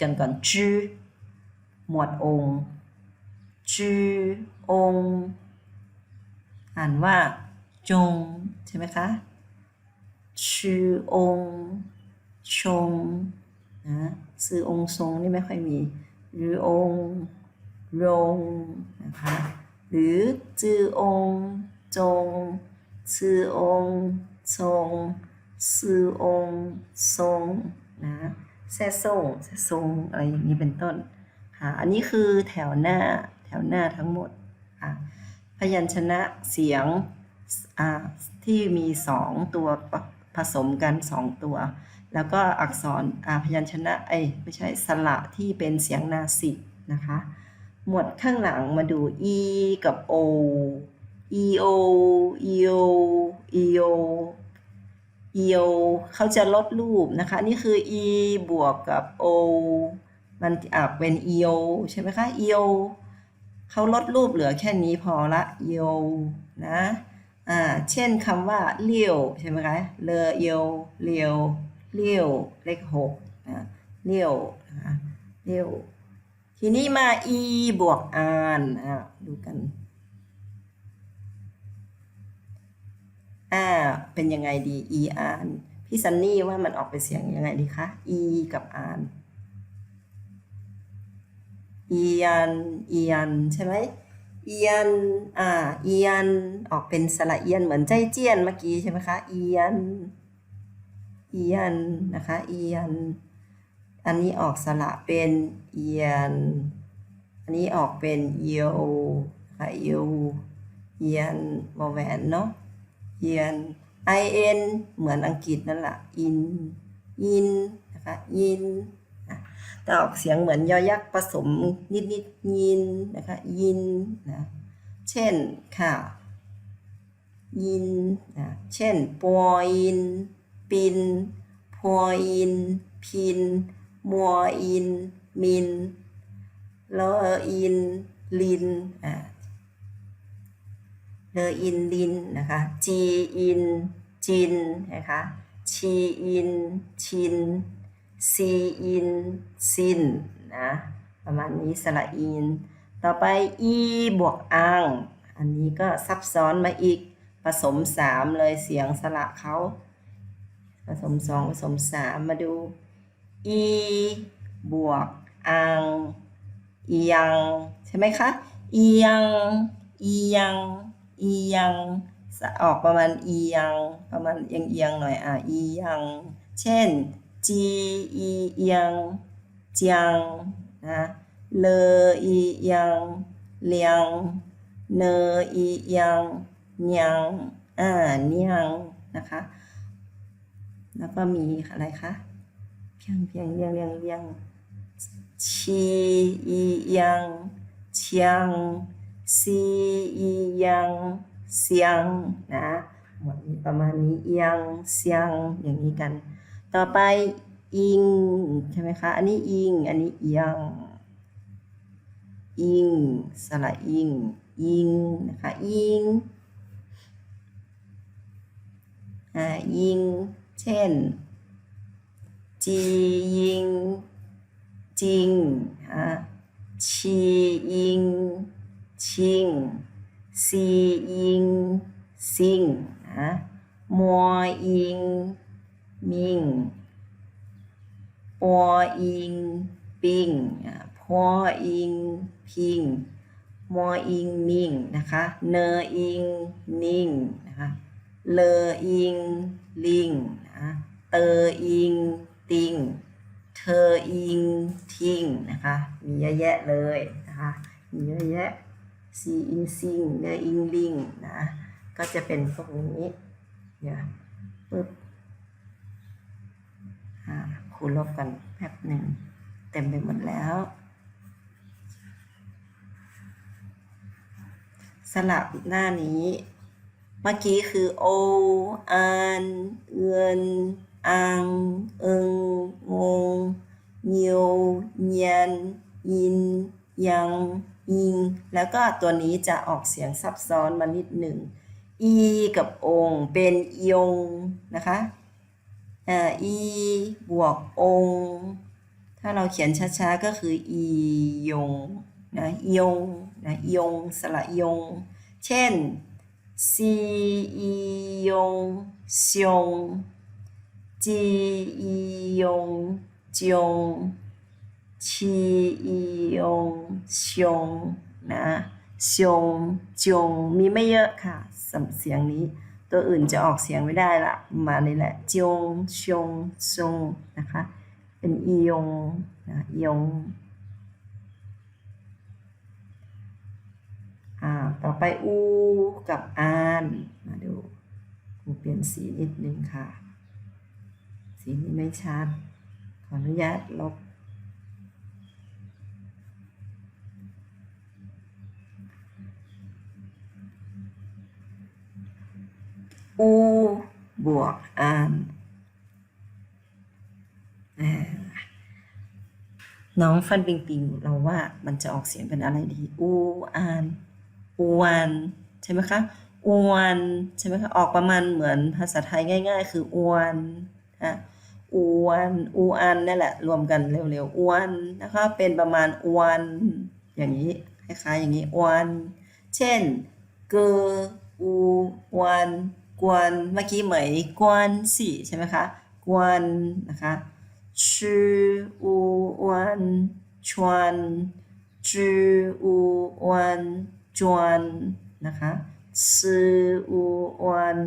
กันก่อนจื้อหมวดองค์จื้อองค์อ่านว่าจงใช่ไหมคะชื่อองค์ชงนะซื้อองค์ทรงนี่ไม่ค่อยมี หรือองค์รงนะคะหรือจื้อองค์จงชื่อองค์ทรงซื้อองค์ทรงนะ แซ่ส่งแซ่ทรงอะไรอย่างนี้เป็นต้นค่ะอันนี้คือแถวหน้าแถวหน้าทั้งหมดค่ะพยัญชนะเสียงที่มีสองตัวผสมกันสองตัว แล้วก็อักษรพยัญชนะเอ้ไม่ใช่สระที่เป็นเสียงนาสิกนะคะหมวดข้างหลังมาดู e กับ o e o e o e o e o เขาจะลดรูปนะคะ นี่คือ e บวกกับ o มันออกเป็น e o ใช่ไหมคะ e o เขาลดรูปเหลือแค่นี้พอละ e o นะอ่าเช่นคำว่าเลี้ยวใช่ไหมคะเลอเอียวเลี้ยวเลี้ยวเลขหกนะเลี้ยวนะคะเลี้ยวทีนี้มา e บวก r อ่าดูกัน อ่าเป็นยังไงดี e r พี่ซันนี่ว่ามันออกเป็นเสียงยังไงดีคะ e กับ r เอียนอียนใช่ไหมอียนอ่าอียนออกเป็นสระเอียนเหมือนใจเจียนเมื่อกี้ใช่ไหมคะอียนอียนนะคะอียนอันนี้ออกสระเป็นเอียน อันนี้ออกเป็นเอียวนะคะเอียวเอียนวอแวนเนาะ เอียน i n เหมือนอังกฤษนั่นแหละ in in นะคะ in นะแต่ออกเสียงเหมือนยอยักษ์ผสมนิดนิดยินนะคะยินนะเช่นค่ะยินนะเช่นปอยนปินพอยินพินมัวอินมินเลออินลินอ่า เลออินลินนะคะจีอินจินนะคะชีอินชินซีอินซินนะประมาณนี้สระอิน ต่อไปอีบวกอัง อันนี้ก็ซับซ้อนมาอีกผสมสามเลยเสียงสระเขาผสมสองผสมสามมาดูอีบวกอังอียังใช่ไหมคะอียังอียัง อียังออกประมาณอียังประมาณเอียงเอียงๆหน่อยอะอียังเช่นจีอียงจังนะเลออียงเลียงเนออียังยังอ่าเนียงนะคะแล้วก็มีอะไรคะเพียงเพียงเรียงเรียงเรียงชีอียงเชียง ซีอียังเสียงนะหมดนี้ประมาณนี้เอียงเสียงอย่างนี้กัน ต่อไปอิงใช่ไหมคะอันนี้อิงอันนี้เอียงอิงสระอิงอิงนะคะอิงอ่ายิงเช่นจียิงจริงอ่าชียิง ชิงซียิงซิงนะมัวยิงมิงปัวอิงปิงอ่าพออิงพิงมัวอิงมิงนะคะเนออิงนิ่งนะคะเลออิงลิงนะเตออิงติงเธออิงทิงนะคะมีเยอะแยะเลยนะคะมีเยอะแยะ ซีอิงซิงเนออิงลิงนะ ก็จะเป็นพวกนี้เดี๋ยวปึ๊บอ่าคูณลบกันแป๊บหนึ่ง เต็มไปหมดแล้ว สลับหน้านี้ เมื่อกี้คือโออันเงินอังเอิงงงเงียวเงียน ยิน ยัง ยิง แล้วก็ตัวนี้จะออกเสียงซับซ้อนมานิดหนึ่งอีกับองเป็นยงนะคะอ่าอีบวกองถ้าเราเขียนช้าๆก็คืออียงนะยงนะยงสระยง เช่นซีอียงชงจีอียงจง ชีอียงชงนะชงจงมีไม่เยอะค่ะสำเสียงนี้ ตัวอื่นจะออกเสียงไม่ได้ละมานี้แหละจงชงชงนะคะ เป็นอียงนะยงอ่าต่อไปอูกับอานมาดูอูเปลี่ยนสีนิดนึงค่ะ สีนี้ไม่ชัดขออนุญาตลบ อูบวกอานอ่าน้องฟันปิงปิงเราว่ามันจะออกเสียงเป็นอะไรดี อูอานอวนใช่ไหมคะอวนใช่ไหมคะออกประมาณเหมือนภาษาไทยง่าย ๆ คืออวนนะอวนอูอันนั่นแหละ รวมกันเร็วๆอวนนะคะเป็นประมาณอวนอย่างนี้คล้ายๆอย่างนี้อวนเช่นเกออูอวน กวนเมื่อกี้เหมยกวนสี่ใช่ไหมคะกวนนะคะชื่ออูอวนชวนจืออูอวนจวนนะคะซื้ออูอวน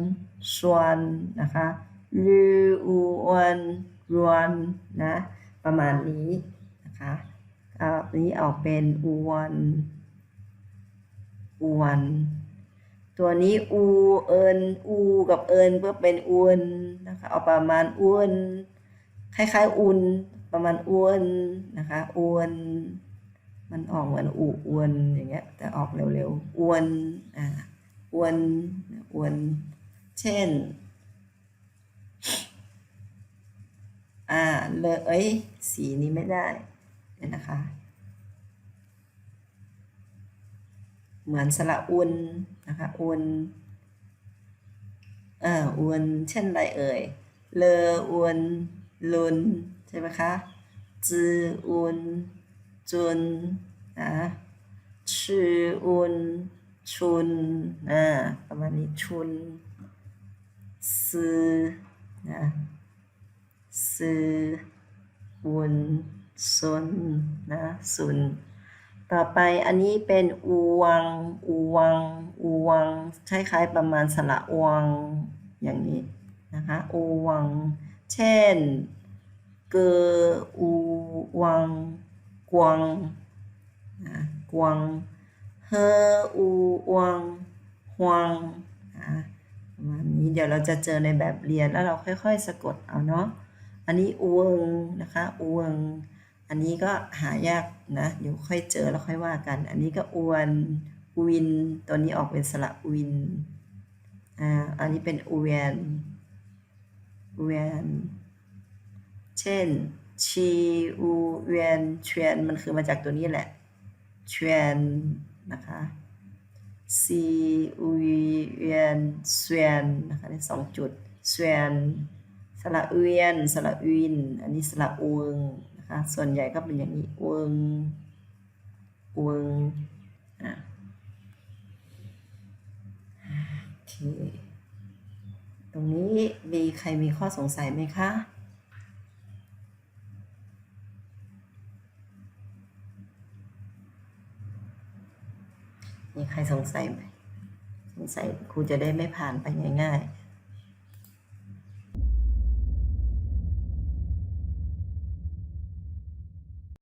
ชวนนะคะลืออูอวนรวนนะประมาณนี้นะคะอ่านี้ออกเป็นอวนอวน ตัวนี้อูเอินอูกับเอินเพื่อเป็นอวนนะคะเอาประมาณอ้วนคล้าย ๆ อุนประมาณอ้วนนะคะอ้วนมันออกเหมือนอูอ้วนอย่างเงี้ยแต่ออกเร็วๆอ้วนอ่าอ้วนอ้วน เช่น อ่า เลยเอ้ยสีนี้ไม่ได้เดี๋ยนะคะ เหมือนสระอุนนะคะอุนเอ่าอุนเช่นไรเอ่ยเลออุนลุนใช่ไหมคะจืออุนจุนนะชื่ออุนชุนอ่าประมาณนี้ชุนซือนะซืออุนซุนนะซุน ต่อไปอันนี้เป็นอวงอวงอวงคล้ายๆประมาณสระอวงอย่างนี้นะคะอวง เช่น เกออูวังกวงนะกวง เฮออูวังฮวงนะประมาณนี้เดี๋ยวเราจะเจอในแบบเรียนแล้วเราค่อย ๆ สะกดเอาเนาะอันนี้อวงนะคะอวง อันนี้ก็หายากนะเดี๋ยวค่อยเจอแล้วค่อยว่ากัน อันนี้ก็อวนวิน ตัวนี้ออกเป็นสระวินอ่าอันนี้เป็นอเวนอเวนเช่นชีอูเวนเชวนมันคือมาจากตัวนี้แหละเชวนนะคะซีอูเวนเสวนนะคะนี่สองจุดเสวนสระเวียนสระวิน อันนี้สระอวงะคะส่วนใหญ่ก็เป็นอย่างนี้เวิงเวิงอะโอเคตรงนี้มีใครมีข้อสงสัยไหมคะมีใครสงสัยไหมสงสัยครูจะได้ไม่ผ่านไปง่ายๆ